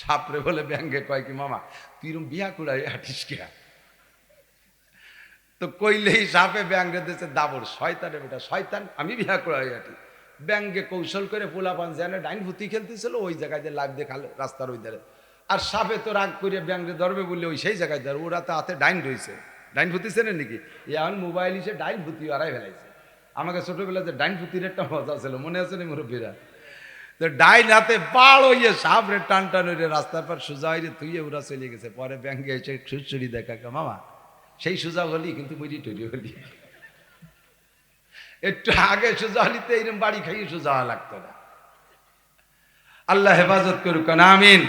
সাপরে বলে ব্যাঙ্গে কয় কি, মামা তুই বিয়া কুড়াই হাঁটিস কে? তো কইলেই সাপে ব্যাং রেঁধেছে দাবর শয়তানে বেটা, শয়তান, আমি বিয়া কুড়াই হাঁটি ব্যাঙ্গে কৌশল করে পোলাপান জানে ডাইন ভুতি খেলতেছিল, ওই জায়গায় যে লাভ দেখাল রাস্তার ওই ধারে। আর সাপে তো রাগ করে ব্যাঙ্গে ধরবে বলে ওই সেই জায়গায় ধরে, ওরা তো হাতে ডাইন রয়েছে ডাইন ভুতি চেনে নাকি? এখন মোবাইল হিসে ডাইন ভুতি আড়াই ফেলাইছে। আমাকে ছোটবেলাতে ডাইন ভুতির একটা মজা ছিল, মনে আছে নি মুরব্বীরা? ডাইন হাতে হইয়ে সাপরে টান টান হইরে রাস্তার পর সোজা হইলে তুইয়ে ওরা চলে গেছে। পরে ব্যাংকে এসে সুচুরি দেখা মামা, সেই সোজা হলি কিন্তু মুড়ি টুরি হলি। একটু আগে সোজা হলিতে এইরকম বাড়ি খাইয়ে সোজা লাগতো না। আল্লাহ হেফাজত করুক, আমিন।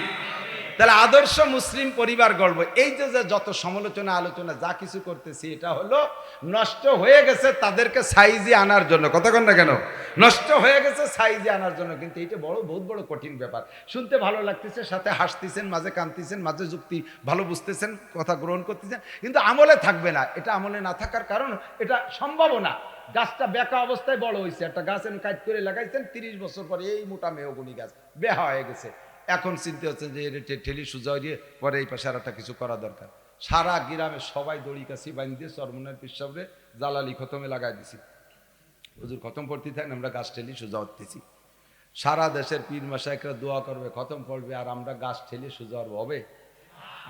তাহলে আদর্শ মুসলিম পরিবার গর্ব এই যে যে যত সমালোচনা, আলোচনা, যা কিছু করতেছি, এটা হলো নষ্ট হয়ে গেছে তাদেরকে সাইজে আনার জন্য। কতক্ষণ না কেন? নষ্ট হয়ে গেছে সাইজে আনার জন্য। কিন্তু এটা বড়, বহুত বড় কঠিন ব্যাপার। শুনতে ভালো লাগতেছে, সাথে হাসতেছেন, মাঝে কাঁদতেছেন, মাঝে যুক্তি ভালো বুঝতেছেন, কথা গ্রহণ করতেছেন। কিন্তু আমলে থাকবে না। এটা আমলে না থাকার কারণ এটা সম্ভাবনা। গাছটা বেকা অবস্থায় বড় হয়েছে একটা গাছ এনে কাজ করে লাগাইছেন, তিরিশ বছর পরে এই মোটা মেহগুনি গাছ বেহা হয়ে গেছে। এখন চিনতে হচ্ছে যে ঠেলি সুজা দিয়ে পরে এই পাশে একটা কিছু করা দরকার। সারা গ্রামে সবাই দড়ি কাছি বাঁধিয়ে চরমনের পিসাবরে জালালি খতমে লাগাই দিছি। হুজুর, খতম পড়তে থাকেন, আমরা গাছ ঠেলি সোজা উঠতেছি সারা দেশের পীর মাসায়করা দোয়া করবে, খতম পড়বে, আর আমরা গাছ ঠেলে সোজা হবে।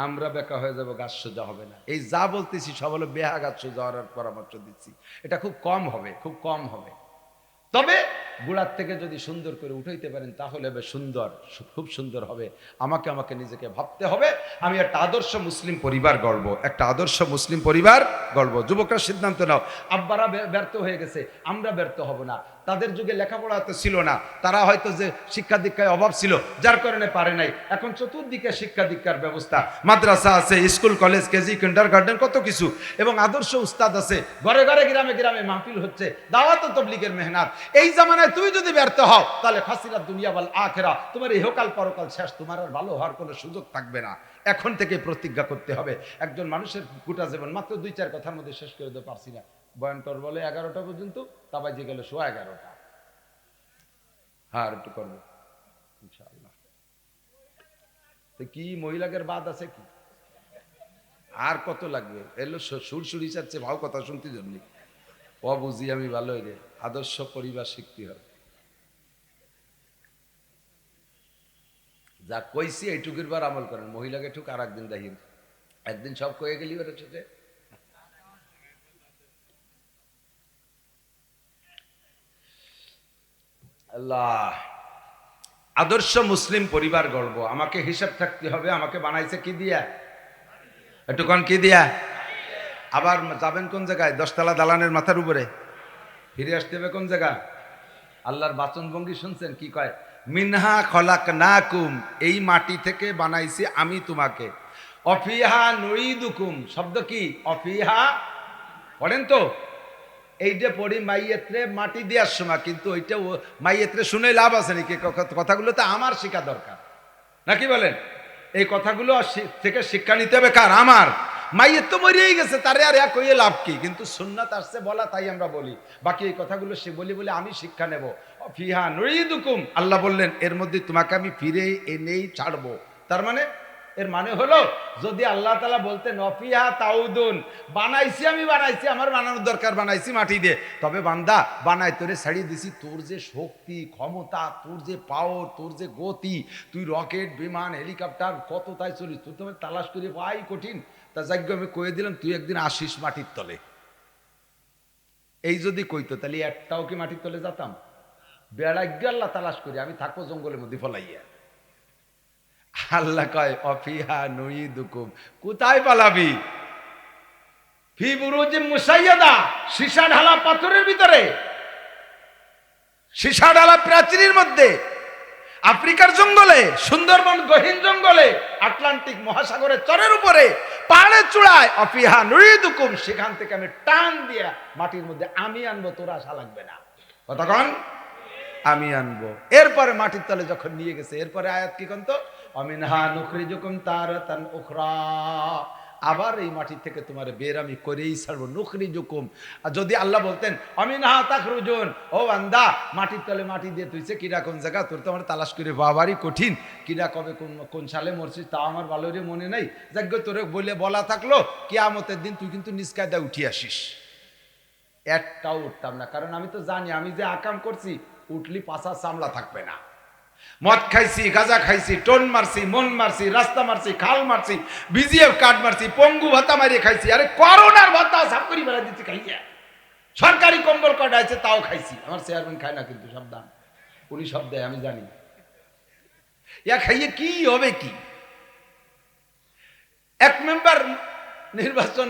আমরা বেকা হয়ে যাব, গাছ সোজা হবে না। এই যা বলতেছি, সব হলো বেহা গাছ সোজা হওয়ার পরামর্শ দিচ্ছি। এটা খুব কম হবে, খুব কম হবে। তবে গোড়ার থেকে যদি সুন্দর করে উঠাইতে পারেন, তাহলে বেশ সুন্দর, খুব সুন্দর হবে। আমাকে আমাকে নিজেকে ভাবতে হবে। আমি একটা আদর্শ মুসলিম পরিবার গর্ব একটা আদর্শ মুসলিম পরিবার গর্ব যুবকরা সিদ্ধান্ত নাও, আব্বারা ব্যর্থ হয়ে গেছে, আমরা ব্যর্থ হব না। তাদের যুগে লেখাপড়া তো ছিল না। তারা হয়তো যে শিক্ষা দীক্ষায় অভাব ছিল, যার কারণে পারে নাই। এখন চতুর্দিকে শিক্ষা দীক্ষার ব্যবস্থা। মাদ্রাসা আছে, school, college, KG kindergarten কত কিছু। এবং আদর্শ উস্তাদ আছে, ঘরে ঘরে গ্রামে গ্রামে মাহফিল হচ্ছে, দাওয়াত তবলিগের মেহনাত। এই জামানায় তুমি যদি ব্যর্থ হও, তাহলে ফাসিরা দুনিয়া বল আখেরা। তোমার ইহকাল পরকাল শেষ, তোমার আর ভালো হওয়ার কোনো সুযোগ থাকবে না। এখন থেকে প্রতিজ্ঞা করতে হবে। একজন মানুষের গোটা জীবন, মাত্র দুই চার কথার মধ্যে শেষ করে দিতে পারছি না। বয়ন্তর বলে এগারোটা পর্যন্ত যে গেল সোয়া এগারোটা। হ্যাঁ একটু করব। তো কি মহিলাদের বাদ আছে কি? আর কত লাগবে? এলো সুর সুরি চাচ্ছে, ভাও কথা শুনতে জন্য। ও বুঝি আমি ভালো রে আদর্শ পরিবার শিখতে হবে। যা কইছি এইটুকুর বার আমল করেন। মহিলাকে ঠুক আর একদিন দাহিন একদিন সব কয়ে গেলি ওরা ছোটে আল্লাহ, আদর্শ মুসলিম পরিবার গর্ব। আমাকে হিসাব থাকতে হবে, আমাকে বানাইছে কি দিয়া? একটু কন কি দিয়া? আবার যাবেন কোন জায়গায়? দশতলা দালানের মাথার উপরে। ফিরে আসতে হবে কোন জায়গা? আল্লাহর বাচন ভঙ্গি শুনছেন? কি কয়? মিনহা খলাক না কুম এই মাটি থেকে বানাইছি আমি তোমাকে। অফিহা নুইদুকুম শব্দ কি? অফিহা, পড়েন তো? এইটা পড়ি মাইয়েত্রে মাটি দেওয়ার সময়, কিন্তু ওইটা মাইয়েত্রে শুনে লাভ আছে নাকি? কথাগুলো তো আমার শেখা দরকার। নাকি বলেন? এই কথাগুলো থেকে শিক্ষা নিতে হবে কার? আমার। মাইয়ের তো মরিয়েই গেছে, তারে আর এক হইয়ে লাভ কি? কিন্তু সুন্নাত আসছে বলা তাই আমরা বলি। বাকি এই কথাগুলো সে বলি বলে আমি শিক্ষা নেব। ফিহা নুরিদুকুম আল্লাহ বললেন, এর মধ্যে তোমাকে আমি ফিরে এনেই ছাড়বো। তার মানে এর মানে হলো, যদি আল্লাহ তালা বলতে নফিয়া তাউদুন বানাইছি আমি, বানাইছি, আমার বানানোর দরকার, বানাইছি মাটি দিয়ে। তবে বান্দা, বানাই, তোরে ছাড়িয়ে দিছি, তোর যে শক্তি, ক্ষমতা, তোর যে পাওয়ার তোর যে গতি, তুই রকেট বিমান হেলিকপ্টার কত তাই চলিস তুই তোমার তালাশ করে পাই কঠিন। তা যাজ্ঞ আমি কয়ে দিলাম, তুই একদিন আসিস মাটির তলে। এই যদি কইতো, তাহলে একটাও কি মাটির তলে যেতাম? বেড়াজ্ঞ আল্লাহ তালাশ করি, আমি থাকব জঙ্গলের মধ্যে ফলাইয়া। আল্লাহ কয়, অফিহা নুই দুকুম কোথায় পালাবি? ফি বুরুজি মুসাইয়াদা সীসা ঢালা পাথরের ভিতরে। সীসা ঢালা প্রাচীরের মধ্যে। আফ্রিকার জঙ্গলে, সুন্দরবন গহীন জঙ্গলে, আটলান্টিক মহাসাগরের চরের উপরে, পাহাড়ের চূড়ায়, অফিহা নুই দুকুম সেখান থেকে আমি টান দিয়া মাটির মধ্যে আমি আনব, তোর আশা লাগবে না। কতক্ষণ আমি আনব। এরপরে মাটির তলে যখন নিয়ে গেছে, এরপরে আয়াত কি কন্ত? অমিনহা নুখরিজুকুম তারাতান উখরা। আবার এই মাটি থেকে তোমার বের আমি করেই ছাড়বো নুকরি জুকুম আর যদি আল্লাহ বলতেন আমি না তাক ও আন্দা মাটির তলে মাটি দিয়ে তুইছে কিরা কোন জায়গা? তোর তো আমার তালাশ করে বাবারই কঠিন। কিরা কবে কোন কোন সালে মরছিস তা আমার ভালোরে মনে নেই। যাজ্ঞ তোরে বলে বলা থাকল, কেয়ামতের দিন তুই কিন্তু নিষ্কায়দা উঠি আসিস। একটাও উঠতাম না। কারণ আমি তো জানি, আমি যে আকাম করছি, উঠলি পাশা সামলা থাকবে না। মদ খাইছি, গাঁজা খাইছি, টোন মারছি, মন মারছি, রাস্তা মারছি, খাল মারছি, বিজিএফ কার্ড মারছি, পঙ্গু ভাতা মারিয়ে খাইছি। আরে করোনার ভাতা সাপ করি বেড়া দিচ্ছি খাইয়া। সরকারি কম্বল কার্ড আছে, তাও খাইছি। আমার চেয়ারম্যান খায় না কিন্তু, সাবধান। উনি সব দেয়, আমি জানি। ইয়া খাইয়ে কি হবে কি? এক মেম্বার নির্বাচন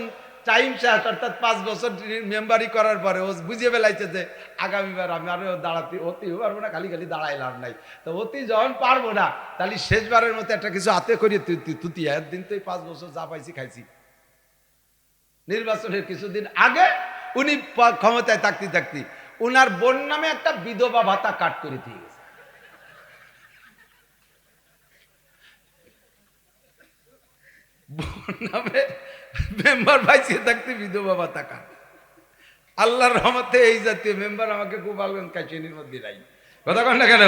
টাইম শেষ, অর্থাৎ পাঁচ বছর মেম্বারি করার পরে ও বুঝিয়ে ফেলাইছে যে আগামীবার আমি আরও দাঁড়াতে, অতি পারব না, খালি খালি দাঁড়াই লাভ নাই। তো অতি যখন পারব না, তাহলে শেষবারের মতো একটা কিছু হাতে করিয়ে তুতি। একদিন তো এই পাঁচ বছর যা পাইছি, খাইছি। নির্বাচনের কিছুদিন আগে উনি ক্ষমতায় থাকতে থাকতে উনার বোন নামে একটা বিধবা ভাতা কাট করে দিয়ে গেছে। বোন নামে মেম্বার পাইছে থাকতে বিধবা ভাতা কাট আল্লাহর রহমতে এই জাতীয় মেম্বার আমাকে খুব ভালো কাশিনীর মধ্যে নাই কথা কন না কেন?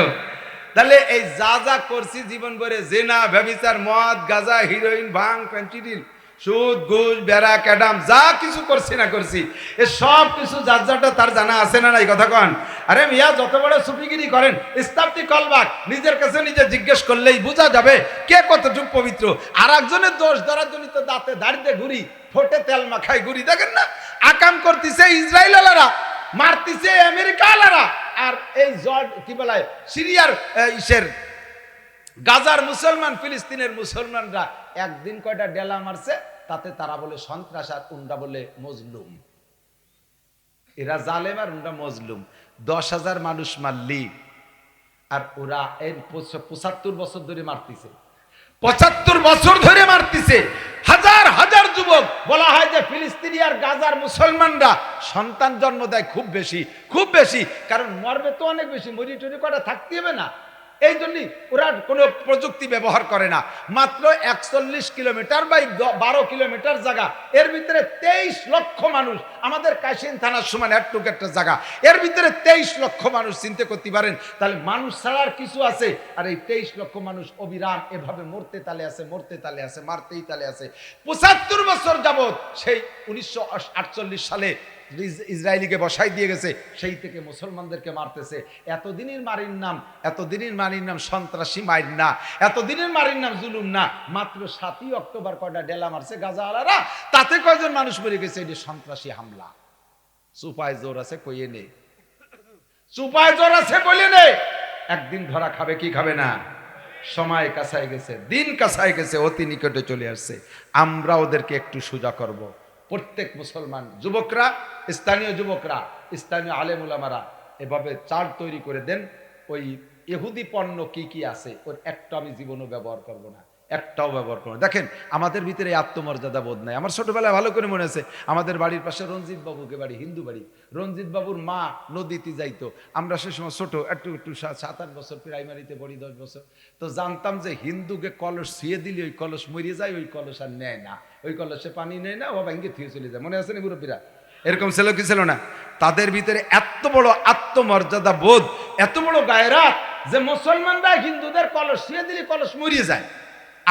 তাহলে এই যা যা করছি জীবন ভরে জেনা ভ্যাবিচার মদ, গাজা হিরোইন ভাং পেন্টিডিল সুদ ঘুষ বেড়া ক্যাডাম যা কিছু করছি না করছি, এ সব কিছু যার যারটা তার জানা আছে না নাই, কথা কন। আরে মিয়া, যত বড় সুফিগিরি করেন ইস্তাফতি কলবাক, নিজের কাছে নিজে জিজ্ঞেস করলেই বোঝা যাবে কে কতটুক পবিত্র। আর একজনের দোষ ধরার জন্য তো দাঁতে দাঁড়িয়ে ঘুরি, ঠোঁটে তেল মাখায় ঘুরি, দেখেন না? আকাম করতেছে ইসরায়েল আলারা মারতেছে আমেরিকা আলারা আর এই জর্জ কি বলায় সিরিয়ার ইসের, গাজার মুসলমান, ফিলিস্তিনের মুসলমানরা একদিন কয়টা ডেলা মারছে? তাতে তারা বলে সন্ত্রাস আর উন্ডা বলে মজলুম। এরা জালেম আর উন্ডা মজলুম। দশ হাজার মানুষ মারলি আর ওরা এর পঁচাত্তর বছর ধরে মারতেছে। পঁচাত্তর বছর ধরে মারতেছে। হাজার হাজার যুবক, বলা হয় যে ফিলিস্তিনি আর গাজার মুসলমানরা সন্তান জন্ম দেয় খুব বেশি খুব বেশি। কারণ মরবে তো অনেক বেশি, মরি টরি কটা থাকতে হবে না। এই জন্যই ওরা কোনো প্রযুক্তি ব্যবহার করে না। মাত্র একচল্লিশ কিলোমিটার বাই বারো কিলোমিটার জায়গা। এর ভিতরে তেইশ লক্ষ মানুষ। আমাদের কাশিন থানার সমান একটুক একটা জায়গা। এর ভিতরে তেইশ লক্ষ মানুষ চিন্তা করতে পারেন। তাহলে মানুষ ছাড়া আর কিছু আছে? আর এই তেইশ লক্ষ মানুষ অবিরাম এভাবে মরতে তালে আছে, মরতে তালে আছে, মারতেই তালে আছে। পঁচাত্তর বছর যাবৎ সেই উনিশশো আটচল্লিশ সালে ইসরায়েলিকে বসাই দিয়ে গেছে, সেই থেকে মুসলমানদেরকে মারতেছে। এতদিনের মারির নাম, এতদিনের মারির নাম সন্ত্রাসী মায়ের না। এতদিনের মারির নাম জুলুম না। মাত্র সাতই অক্টোবর কয়টা ডেলা মারছে গাজা আলারা তাতে কয়জন মানুষ মরে গেছে? এটি সন্ত্রাসী হামলা। সুপায় জোর আছে কইয়ে নেই সুপায় জোর আছে বলে নে। একদিন ধরা খাবে কি খাবে না? সময় কাছায় গেছে, দিন কাছায় গেছে, অতি নিকটে চলে আসছে। আমরা ওদেরকে একটু সোজা করব। প্রত্যেক মুসলমান যুবকরা, স্থানীয় যুবকরা, স্থানীয় আলেমুলামারা এভাবে চার তৈরি করে দেন, ওই এহুদি পণ্য কি কি আছে, ওর একটা আমি জীবনও ব্যবহার করব না। একটাও ব্যবহার করব না। দেখেন, আমাদের ভিতরে আত্মমর্যাদা বোধ নাই। আমার ছোটবেলায় ভালো করে মনে আছে, আমাদের বাড়ির পাশে রঞ্জিত বাবুকে বাড়ি, হিন্দু বাড়ি। রঞ্জিত বাবুর মা নদীতে যাইতো। আমরা সে সময় ছোট, একটু একটু সাত আট বছর প্রাইমারিতে পড়ি দশ বছর। তো জানতাম যে হিন্দুকে কলস ছুঁয়ে দিলে ওই কলস মরিয়ে যায়, ওই কলস আর নেয় না। ওই কলসে পানি নেয় না, ও ভেঙে থুয়ে চলে যায়। মনে আছে না মুরব্বীরা? এরকম ছিল কি ছিল না? তাদের ভিতরে এত বড় আত্মমর্যাদা বোধ, এত বড় গায়রাত যে মুসলমানরা হিন্দুদের কলস ছুঁয়ে দিলে কলস মরিয়ে যায়।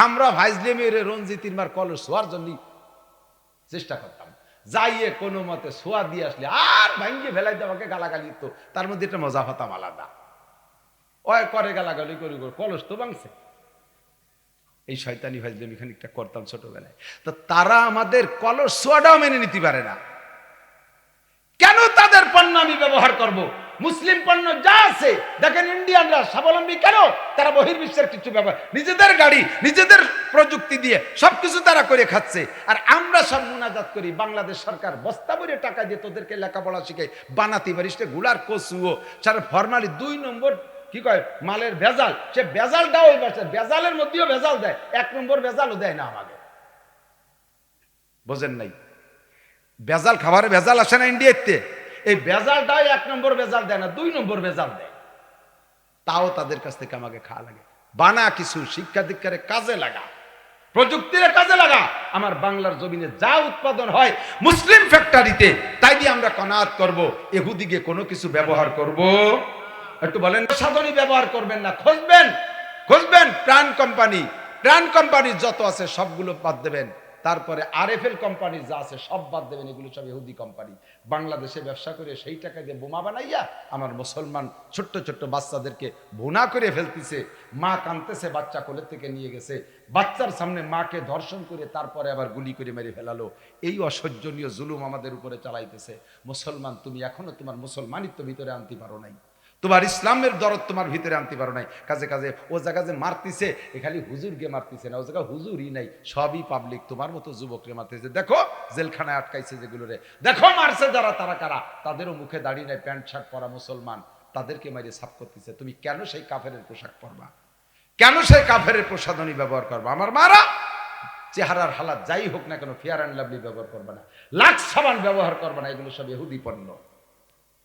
আমরা ভাইজলে মেরে রঞ্জিতির মার কলস শোয়ার জন্য চেষ্টা করতাম। যাইয়ে কোনো মতে শোয়া দিয়ে আসলে আর ভাঙ্গিয়ে ফেলাই আমাকে গালাগালি তো তার মধ্যে একটা মজা হতাম আলাদা। ওই করে গালাগালি করি কলস তো ভাঙছে। এই শয়তানি ভাইজলে খানিকটা করতাম ছোটবেলায়। তো তারা আমাদের কলস শোয়াটাও মেনে নিতে পারে না। কেন তাদের পণ্য আমি ব্যবহার করব? মুসলিম পণ্য যা আছে দেখেন ইন্ডিয়ানরা স্বাবলম্বী কেন? তারা বহির্বিশ্বের কিছু ব্যবহার নিজেদের গাড়ি নিজেদের প্রযুক্তি দিয়ে সবকিছু তারা করে খাচ্ছে। আর আমরা সব মুনাজাত করি বাংলাদেশ সরকার বস্তা ভরে টাকা দিয়ে তোদেরকে লেখাপড়া শিখে বানাতে পারিস রে, গুড়ার কচুও। সারা ফরমালি দুই নম্বর কি কয় মালের ভেজাল। সে ভেজালটাও ওই ভেজালের মধ্যেও ভেজাল দেয় এক নম্বর ভেজালও দেয় না আমাকে। বোঝেন নাই? ভেজাল খাবারে ভেজাল আসে না ইন্ডিয়াতে? এই ভেজালটাই এক নম্বর ভেজাল দেয় না, দুই নম্বর ভেজাল দেয়। তাও তাদের কাছ থেকে আমাকে খাওয়া লাগে। বানা কিছু শিক্ষা দীক্ষারে কাজে লাগা। প্রযুক্তির কাজে লাগা। আমার বাংলার জমিনে যা উৎপাদন হয় মুসলিম ফ্যাক্টরিতে, তাই দিয়ে আমরা কনাত করব এহুদিকে কোনো কিছু ব্যবহার করব। একটু বলেন, সাধনী ব্যবহার করবেন না, খুঁজবেন খুঁজবেন প্রাণ কোম্পানি। প্রাণ কোম্পানি যত আছে সবগুলো বাদ দেবেন। তারপরে আরএফএল কোম্পানি যা আছে সব বাদ দেবেন, এগুলো সব ইহুদি কোম্পানি বাংলাদেশে ব্যবসা করে সেই টাকা দিয়ে বোমা বানাইয়া আমার মুসলমান ছোট্ট ছোট্ট বাচ্চাদেরকে বোনা করে ফেলতেছে, মা কানতেছে বাচ্চা কোলের থেকে নিয়ে গেছে। বাচ্চার সামনে মাকে ধর্ষণ করে তারপরে আবার গুলি করে মেরে ফেলালো। এই অসহ্যনীয় জুলুম আমাদের উপরে চালাইতেছে। মুসলমান, তুমি এখনও তোমার মুসলমানিত্ব ভিতরে আনতে পারো নাই। তোমার ইসলামের দরদ তোমার ভিতরে আনতে পারো নাই। কাজে কাজে ও জায়গা যে মারতিছে, এ খালি হুজুরকে মারতিছে না, ও জায়গা হুজুরই নাই। সবই পাবলিক তোমার মতো যুবকরে মারতেছে। দেখো, জেলখানায় আটকাইছে যেগুলোরে। দেখো, মারছে যারা, তারা কারা? তাদেরও মুখে দাড়ি নাই, প্যান্ট, শার্ট পরা মুসলমান। তাদেরকে মারিয়ে সাফ করতেছে। তুমি কেন সেই কাফের পোশাক পরবা? কেন সেই কাফের প্রসাধনী ব্যবহার করবা? আমার মারা, চেহারার হালাত যাই হোক না কেন ফেয়ার অ্যান্ড লাভলি ব্যবহার করবে না। লাখ সাবান ব্যবহার করবে না, এগুলো সব এহুদি পণ্য।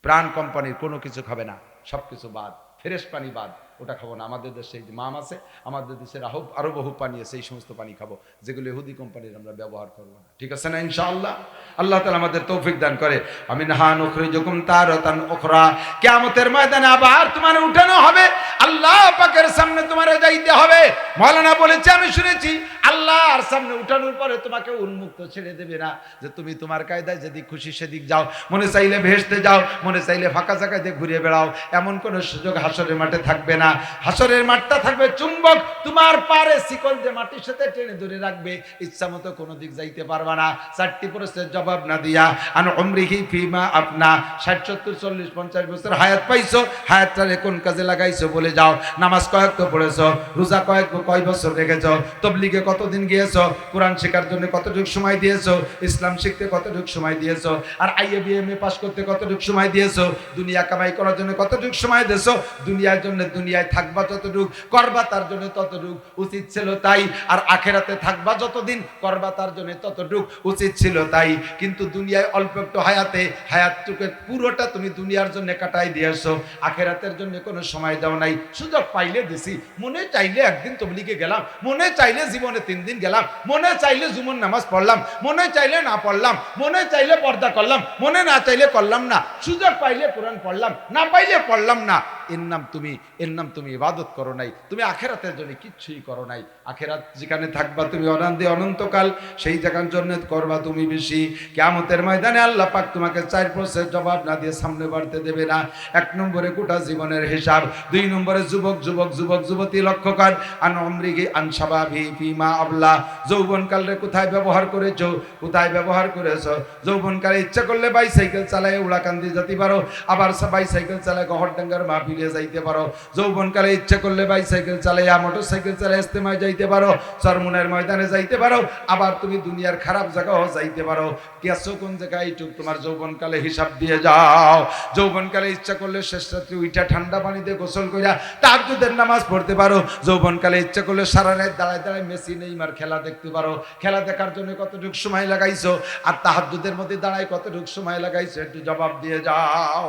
প্রাণ কোম্পানির কোনো কিছু খাবে না। সব কিছু বাদ, ফ্রেশ পানি বাদ, ওটা খাব না। আমাদের দেশে এই যে মাম আছে, আমাদের দেশের আহ আরও বহু পানি আছে, এই সমস্ত পানি খাব, যেগুলো ইহুদি কোম্পানির আমরা ব্যবহার করব না। ঠিক আছে না ইনশাআল্লাহ? আল্লাহ তালা আমাদের তৌফিক দান করে। আমি নাহান ওখরে যখন তার ওখরা কেমতের ময়দানে আবার তোমার উঠানো হবে। আল্লাহ পাকের সামনে তোমার যাইতে হবে। মৌলানা বলেছে, আমি শুনেছি, আল্লাহর সামনে উঠানোর পরে তোমাকে উন্মুক্ত ছেড়ে দেবে না। যে তুমি তোমার কায়দায় যেদিক খুশি সেদিক যাও, মনে চাইলে ভেসতে যাও, মনে চাইলে ফাঁকা জায়গাতে ঘুরে বেড়াও। এমন কোনো সুযোগ হাসরের মাঠে থাকবে না। হাসরের মাঠটা থাকবে চুম্বক, তোমার পারে শিকল যে মাটির সাথে টেনে ধরে রাখবে, ইচ্ছা মতো কোনো দিক যাইতে পারবা না। চারটি প্রশ্নের জবাব না দিয়া, আন অমরিহি ফিমা আপনা ষাট, সত্তর, চল্লিশ, পঞ্চাশ বছর হায়াত পাইছো, হায়াতটারে কোন কাজে লাগাইছো বলে যাও, নামাজ কয়েক তো পড়েছো, রোজা কয়েক কয় বছর রেখেছো, তবলিগে কতদিন গিয়েছো, কোরআন শেখার জন্য কতটুকু সময় দিয়েছ, ইসলাম শিখতে কতটুকু সময় দিয়েছ, আর আইএ বিএমএ পাস করতে কতটুকু সময় দিয়েছ, দুনিয়া কামাই করার জন্য কতটুকু সময় দিয়েছ, দুনিয়ার জন্য দুনিয়ায় থাকবা যতটুক, করবা তার জন্য ততটুক, উচিত ছিল তাই, আর আখেরাতে থাকবা যতদিন, করবা তার জন্য ততটুক, উচিত ছিল তাই, কিন্তু দুনিয়ায় অল্প একটু হায়াতে হায়াতটুকু পুরোটা তুমি দুনিয়ার জন্য কাটাই দিয়েছ, আখেরাতের জন্য কোনো সময় দাও নাই সুযোগ পাইলে দিছি। মনে চাইলে একদিন তবলিকে গেলাম। মনে চাইলে জীবনে তিন দিন গেলাম। মনে চাইলে জুমন নামাজ পড়লাম। মনে চাইলে না পড়লাম। মনে চাইলে পর্দা করলাম। মনে না চাইলে করলাম না। সুযোগ পাইলে কোরআন পড়লাম। না পাইলে পড়লাম না। এর নাম তুমি এর নাম তুমি ইবাদত করো নাই, তুমি আখেরাতের জন্য কিচ্ছুই করো নাই। আখেরাত যেখানে থাকবা তুমি অনান্তে অনন্তকাল, সেই জায়গার জন্য করবা তুমি বেশি। কেমতের ময়দানে আল্লাহ পাক তোমাকে চার প্রশ্নের জবাব না দিয়ে সামনে বাড়তে দেবে না। এক নম্বরে গোটা জীবনের হিসাব, দুই নম্বরে যুবক যুবক যুবক, যুবতী লক্ষ্য কর। আন অমৃগি আন সাবাভি ফিমা আবলা। যৌবনকালে কোথায় ব্যবহার করেছ? কোথায় ব্যবহার করেছ? যৌবনকালে ইচ্ছা করলে বাইসাইকেল চালায় উড়াকান্দি যেতে পারো। আবার বাইসাইকেল চালায় গহরডাঙ্গার মাহফিলে যাইতে পারো। যৌবনকালে ইচ্ছা করলে বাইসাইকেল চালাইয়া মোটর সাইকেল চালায় ইস্তেমায় যাইতে পারো। চরমুনের ময়দানে যাইতে পারো। আবার তুমি দুনিয়ার খারাপ জায়গাও যাইতে পারো। গেছো কোন জায়গায়? এইটুক তোমার যৌবনকালে হিসাব দিয়ে যাও। যৌবনকালে ইচ্ছা করলে শেষ রাত্রি উইটা ঠান্ডা পানিতে গোসল করিয়া তাহাজ্জুদের নামাজ পড়তে পারো। যৌবনকালে ইচ্ছা করলে সারা রাত দাঁড়ায় দাঁড়ায় মেসি, নেইমার খেলা দেখতে পারো। খেলা দেখার জন্য কতটুকু সময় লাগাইছো? আর তাহাজ্জুদের মধ্যে দাঁড়ায় কতটুকু সময় লাগাইছো? একটু জবাব দিয়ে যাও।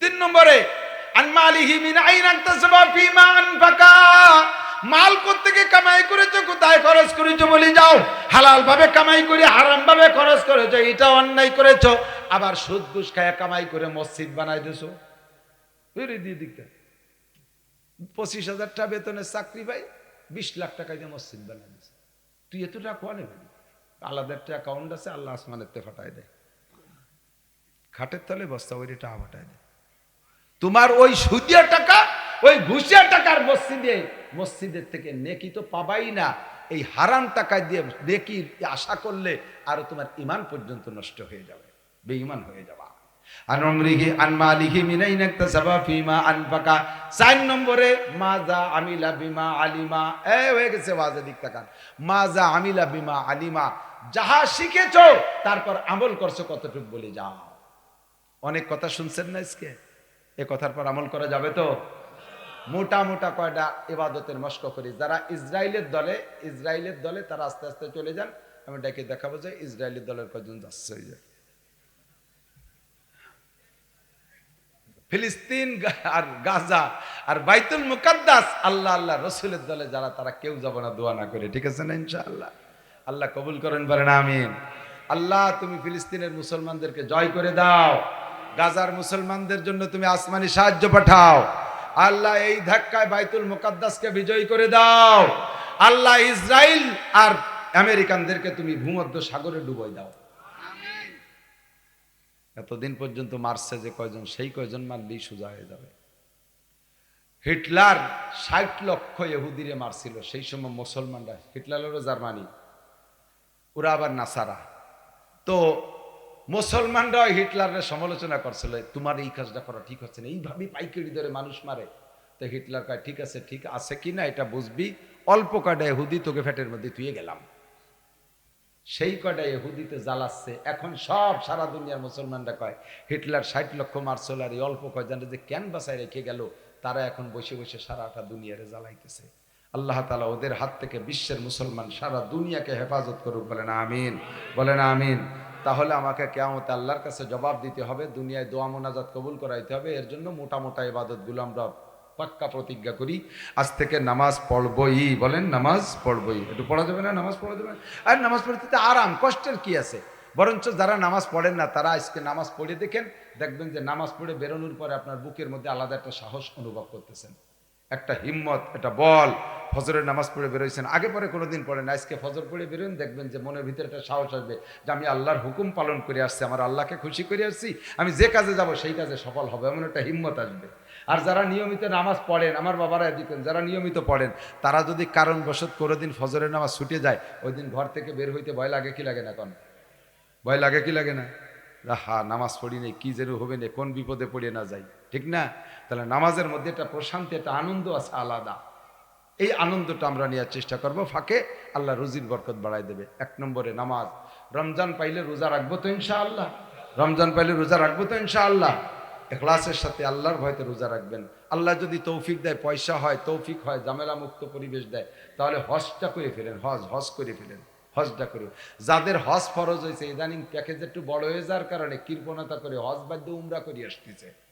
তিন নম্বরে মাল থেকে কামাই করেছ, কোথায় খরচ করেছ বলে যাও। হালাল ভাবে কামাই করে হারাম ভাবে খরচ করেছ, এটা অন্যায় করেছ। আবার সুদ ঘুষ খায় কামাই করে মসজিদ বানাই দিছো। দিয়ে দিকটা। পঁচিশ হাজার টাকা বেতনের চাকরি পাই, বিশ লাখ টাকা দিয়ে মসজিদ বানাই দিছে। তুই এত টাকা কোয়া আলাদা একটা অ্যাকাউন্ট আছে, আল্লাহ আসমানের তে ফাটাই দেয়। খাটের তলে বস্তা, ওই টাকা ফাটাই দেয়। তোমার ওই সুদিয়া টাকা, ওই ঘুষিয়া টাকার মসজিদে, মসজিদের থেকে নেকি তো পাবাই না। এই হারাম টাকা দিয়ে নেকি আশা করলে আরও তোমার ইমান পর্যন্ত নষ্ট হয়ে যাবে, বেঈমান হয়ে যাবা। চার নম্বরে আমিলা বিমা আলিমা। এ, হয়ে গেছে আমিলা বিমা আলিমা। যাহা শিখেছো, তারপর আমল করছ কতটুকু বলে অনেক কথা শুনছেন না আজকে? এ কথার পর আমল করা যাবে তো? মোটা মোটা কয়টা এবাদতের মস্ক করি। যারা ইসরায়েলের দলে ইসরায়েলের দলে তারা আস্তে আস্তে চলে যান, আমি ডেকে দেখাবো যে ইসরায়েলের দলের কজন যাচ্ছে ফিলিস্তিন আর গাজা আর বাইতুল মুকাদ্দাস, আল্লাহ আল্লাহ রসুলের দলে যারা, তারা কেউ যাবে না, দোয়া না করে। ঠিক আছে না ইনশাআল্লাহ? আল্লাহ কবুল করেন, বলেন আমিন। আল্লাহ, তুমি ফিলিস্তিনের মুসলমানদেরকে জয় করে দাও। গাজার মুসলমানদের জন্য তুমি আসমানি সাহায্য পাঠাও। আল্লাহ এই ধাক্কায় বাইতুল মুকাদ্দাসকে বিজয়ী করে দাও। আল্লাহ ইসরায়েল আর আমেরিকানদেরকে তুমি ভূমধ্য সাগরে ডুবই দাও। এতদিন পর্যন্ত মারছে যে কয়জন, সেই কয়জন মারলেই সোজা হয়ে যাবে। হিটলার ষাট লক্ষ এহুদিরে মারছিল, সেই সময় মুসলমানরা হিটলারেরও জার্মানি, ওরা আবার নাসারা। তো মুসলমানরা হিটলারের সমালোচনা করছিল, তোমার এই কাজটা করা ঠিক হচ্ছে না। এইভাবে পাইকারি ধরে মানুষ মারে। তো হিটলার কয়, ঠিক আছে ঠিক আছে কি না, এটা বুঝবি। অল্প কয়টা এহুদি তোকে ফ্যাটের মধ্যে তুই গেলাম। সেই কয়টা এহুদিতে জ্বালাচ্ছে। এখন সব সারা দুনিয়ার মুসলমানরা কয়, হিটলার ষাট লক্ষ মার্শাল আর এই অল্প কয়জনের যে ক্যান বাসায় রেখে গেল, তারা এখন বসে বসে সারাটা দুনিয়ারে জ্বালাইতেছে। আল্লাহ তালা ওদের হাত থেকে বিশ্বের মুসলমান সারা দুনিয়াকে হেফাজত করুক, বলেন আমিন। বলেন আমিন। তাহলে আমাকে কেমতে আল্লাহর কাছে জবাব দিতে হবে, দুনিয়ায় দোয়া মোনাজাত কবুল করাইতে হবে। এর জন্য মোটা মোটা ইবাদতগুলো আমরা পাক্কা প্রতিজ্ঞা করি। আজ থেকে নামাজ পড়বই, বলেন নামাজ পড়বই। একটু পড়া যাবে না? নামাজ পড়া যাবে? আর নামাজ পড়তে আরাম, কষ্টের কি আছে? বরঞ্চ যারা নামাজ পড়েন না, তারা আজকে নামাজ পড়ে দেখেন, দেখবেন যে নামাজ পড়ে বেরোনোর পরে আপনার বুকের মধ্যে আলাদা একটা সাহস অনুভব করতেছেন। একটা হিম্মত, একটা বল, ফজরের নামাজ পড়ে বেরোইছেন। আগে পরে কোনোদিন পড়েন আজকে ফজর পড়ে বেরোন দেখবেন যে মনের ভিতরে একটা সাহস আসবে যে আমি আল্লাহর হুকুম পালন করে আসছি, আমার আল্লাহকে খুশি করে আসছি, আমি যে কাজে যাব সেই কাজে সফল হবে, এমন একটা হিম্মত আসবে। আর যারা নিয়মিত নামাজ পড়েন, আমার বাবারা এদিকেন যারা নিয়মিত পড়েন, তারা যদি কারণবশত কোনোদিন ফজরের নামাজ ছুটে যায়, ওই দিন ঘর থেকে বের হইতে ভয় লাগে, কি লাগে না কোন ভয় লাগে, কি লাগে না? হা নামাজ পড়ি নেই, কি যেন হবে না, কোন বিপদে পড়ে না যাই। ঠিক না? তাহলে নামাজের মধ্যে একটা প্রশান্তি, একটা আনন্দ আছে আলাদা। এই আনন্দটা আমরা নেওয়ার চেষ্টা করব, ফাঁকে আল্লাহ রুজির বরকত বাড়াই দেবে। এক নম্বরে নামাজ। রমজান পাইলে রোজা রাখব তো ইনশাআল্লাহ। রমজান পাইলে রোজা রাখব তো ইনশাআল্লাহ। এখলাসের সাথে আল্লাহর ভয়তে রোজা রাখবেন। আল্লাহ যদি তৌফিক দেয়, পয়সা হয়, তৌফিক হয় জামেলা মুক্ত পরিবেশ দেয়, তাহলে হজটা করে ফেলেন, হজ হজ করে ফেলেন, হজটা করে। যাদের হজ ফরজ হয়েছে, ইদানিং প্যাকেজ একটু বড় হয়ে যাওয়ার কারণে কৃপণতা করে হজ বাদ দিয়ে উমরা করে আসতেছে।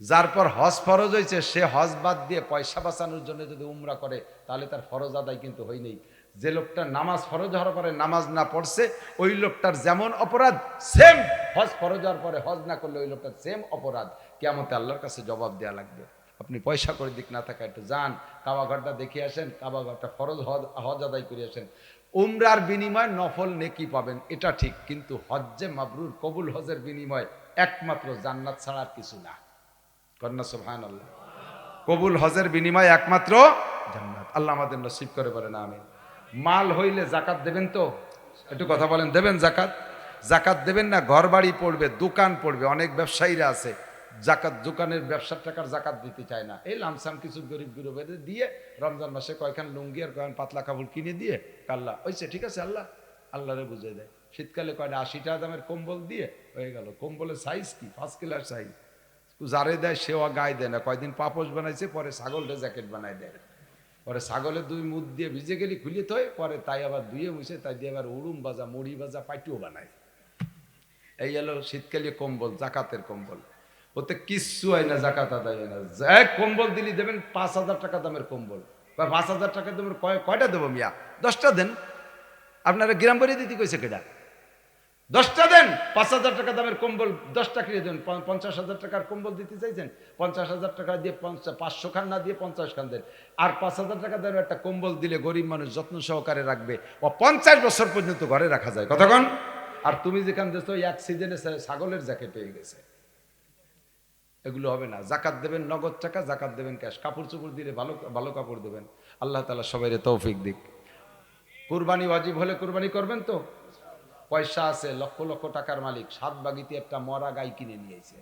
যার পর হজ ফরজ হয়েছে, সে হজ বাদ দিয়ে পয়সা বাঁচানোর জন্য যদি উমরা করে, তাহলে তার ফরজ আদায় কিন্তু হয় নেই। যে লোকটা নামাজ ফরজ হওয়ার পরে নামাজ না পড়ছে, ওই লোকটার যেমন অপরাধ, সেম হজ ফরজ হওয়ার পরে হজ না করলে ওই লোকটার সেম অপরাধ। কেমতে আল্লাহর কাছে জবাব দেওয়া লাগবে। আপনি পয়সা করে দিক না থাকা, একটু যান কাবাঘরটা দেখে আসেন কাবাঘরটা ফরজ হজ হজ আদায় করে আসেন। উমরার বিনিময় নফল নেকি পাবেন, এটা ঠিক, কিন্তু হজ্জে মাবরুর কবুল হজের বিনিময় একমাত্র জান্নাত ছাড়া কিছু না। কন্যা সুবহান আল্লাহ কবুল হজের বিনিময় একমাত্র জান্নাত। আল্লাহ আমাদের নসিব করে বলেন আমি মাল হইলে জাকাত দেবেন তো? একটু কথা বলেন, দেবেন জাকাত জাকাত দেবেন না ঘর বাড়ি পড়বে, দোকান পড়বে, অনেক ব্যবসায়ীরা আছে। জাকাত দোকানের ব্যবসার টাকার জাকাত দিতে চায় না। এই লামসাম কিছু গরিব গরিবের দিয়ে রমজান মাসে কয়খান লুঙ্গি আর কয়খান পাতলা কাপড় কিনে দিয়ে কাল্লা ওইছে ঠিক আছে, আল্লাহ। আল্লাহরে বুঝে দেয়। শীতকালে কয়টা আশি টাকা দামের কম্বল দিয়ে হয়ে গেল। কম্বলের সাইজ কি? ফার্স্ট ক্লাস সাইজ যারে দেয়, সেও গায়ে দেয় না। কয়দিন পাপোশ বানাইছে, পরে ছাগলটা জ্যাকেট বানাই দেয়। পরে ছাগলের দুই মুখ দিয়ে ভিজে গেলি খুলিয়ে থয়, পরে তাই আবার ধুয়ে মুছে, তাই দিয়ে আবার উড়ুম বাজা মুড়ি বাজা পাইটিও বানায়। এই হলো শীতকালীয় কম্বল, জাকাতের কম্বল। ওতে কিচ্ছু হয় না, জাকাত আদায় না। এক কম্বল দিলি দেবেন, পাঁচ হাজার টাকা দামের কম্বল। বা পাঁচ হাজার টাকা দামের কয়- কয়টা দেবো মিয়া? দশটা দেন। আপনারা গ্রাম বাড়ি দিতে কইছে কেটা দশটা দেন, পাঁচ হাজার টাকা দামের কম্বল দশটা কিনে দেন পঞ্চাশ হাজার টাকার কম্বল দিতে চাইছেন, পঞ্চাশ হাজার টাকা দিয়ে পঞ্চাশ পাঁচশো খান না দিয়ে পঞ্চাশ খান দেন। আর পাঁচ হাজার টাকা দামের একটা কম্বল দিলে গরিব মানুষ যত্ন সহকারে রাখবে, ও পঞ্চাশ বছর পর্যন্ত ঘরে রাখা যায়। কতক্ষণ আর তুমি যেখান দেছো এক সিজনে ছাগলের জ্যাকেট হয়ে গেছে। এগুলো হবে না। জাকাত দেবেন নগদ টাকা, জাকাত দেবেন ক্যাশ কাপড় চোপড় দিলে ভালো ভালো কাপড় দেবেন। আল্লাহ তালা সবাই তৌফিক দিক। কুরবানি ওয়াজিব হলে কুরবানি করবেন তো? পয়সা আছে, লক্ষ লক্ষ টাকার মালিক। সাত বাগিতে একটা মরা গাই কিনে নিয়েছে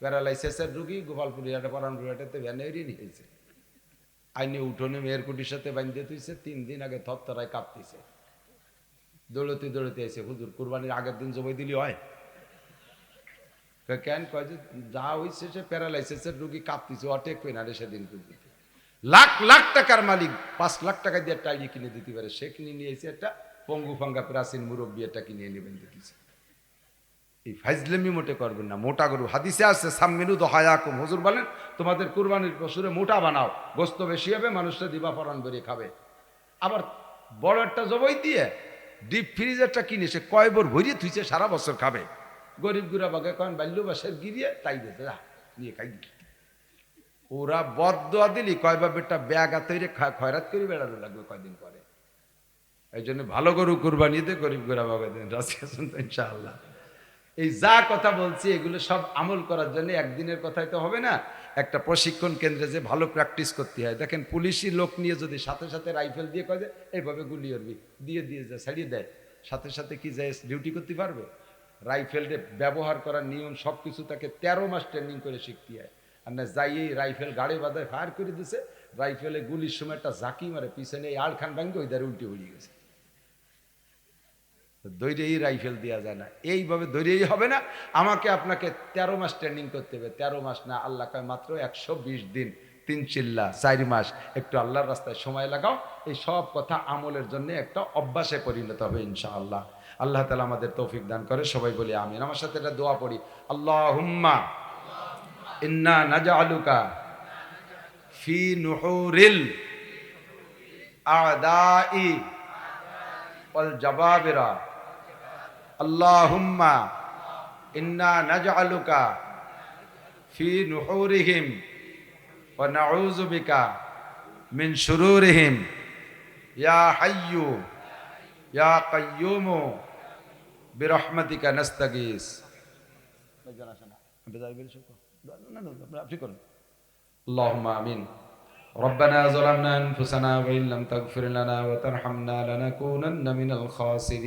প্যারালাইসিসের রুগী গোপালপুর হাটে পারানপুর হাটেতে ভ্যানে নিয়েছে আইনে উঠোনে মেয়ের কুটির সাথে বাঁধতে তুইছে তিন দিন আগে থরথরায় কাঁপতেছে। দৌড়তে দৌড়তে এসে হুজুর, কুরবানির আগের দিন জবাই দিলি হয়? কেন কয় যে, যা হয়েছে সে প্যারালাইসিসের রুগী কাঁপতেছে, অটেক পেন আরে সেদিন পর্যন্ত লাখ লাখ টাকার মালিক, পাঁচ লাখ টাকা দিয়ে একটা আইডি কিনে দিতে পারে। সে কিনে নিয়েছে একটা পঙ্গু ফাঙ্গা প্রাচীন মুরব্বী একটা কিনে নেবেন দেখেছে এই ফাইজলেমি মোটে করবেন না, মোটা গরু। হাদিসে আছে, সাম্মিনু তো হায়াকুম হুজুর বলেন, তোমাদের কুরবানির পশুরে মোটা বানাও, গোস্ত বেশি হবে, মানুষটা দিবা বেরিয়ে খাবে। আবার বড় একটা জবই দিয়ে ডিপ ফ্রিজারটা কিনে, সে কয় বর ভরিয়ে থুইছে, সারা বছর খাবে। গরিব গুড়া বাগে কন বাল্যবাসের গিরিয়ে তাই দিতে নিয়ে খাই। ওরা বদয়া দিলি, কয় বাবেরটা ব্যাগ তৈরি খয়রাত করে বেড়ানো লাগবে কয়দিন পরে। এই জন্য ভালো গরু কুরবানিতে গরিব গোরা বাবা দিন রাজিয়া শুনতো ইনশাআল্লাহ। এই যা কথা বলছি, এগুলো সব আমল করার জন্য একদিনের কথাই তো হবে না। একটা প্রশিক্ষণ কেন্দ্রে যে ভালো প্র্যাকটিস করতে হয়। দেখেন পুলিশি লোক নিয়ে যদি সাথে সাথে রাইফেল দিয়ে কয় যে, এইভাবে গুলি করবি, দিয়ে দিয়ে যায় ছাড়িয়ে দেয় সাথে সাথে কি যায় ডিউটি করতে পারবে? রাইফেলে ব্যবহার করার নিয়ম সব কিছু তাকে তেরো মাস ট্রেনিং করে শিখতে হয়। আর না যাই এই রাইফেল গাড়ি বাদায় ফায়ার করে দিছে রাইফেলে গুলির সময় একটা জাকি মারে, পিছনে এই আড়খান ভাঙ্গে ওই দ্বারা উল্টে উড়িয়ে গেছে। দৈরেই রাইফেল দেওয়া যায় না। এইভাবে দৈরেই হবে না। আমাকে আপনাকে তেরো মাস ট্রেনিং করতে হবে। তেরো মাস না, আল্লাহ কয় মাত্র একশো বিশ দিন, তিন চিল্লা, চার মাস। একটু আল্লাহর রাস্তায় সময় লাগাও। এই সব কথা আমলের জন্য একটা অভ্যাসে পরিণত হবে ইনশাআল্লাহ। আল্লাহ তালা আমাদের তৌফিক দান করে, সবাই বলি আমিন। আমার সাথে এটা দোয়া পড়ি। আল্লাহ হুম্মা ইন্না নাজা আলুকা ফি নুহুরিল আদাই والجبابرة اللهم إنا نجعلك في نحورهم ونعوذ بك من شرورهم يا حي يا قيوم برحمتك نستغيث اللهم آمين ربنا ظلمنا أنفسنا وإن لم تغفر لنا وترحمنا لنكونن من الخاسرين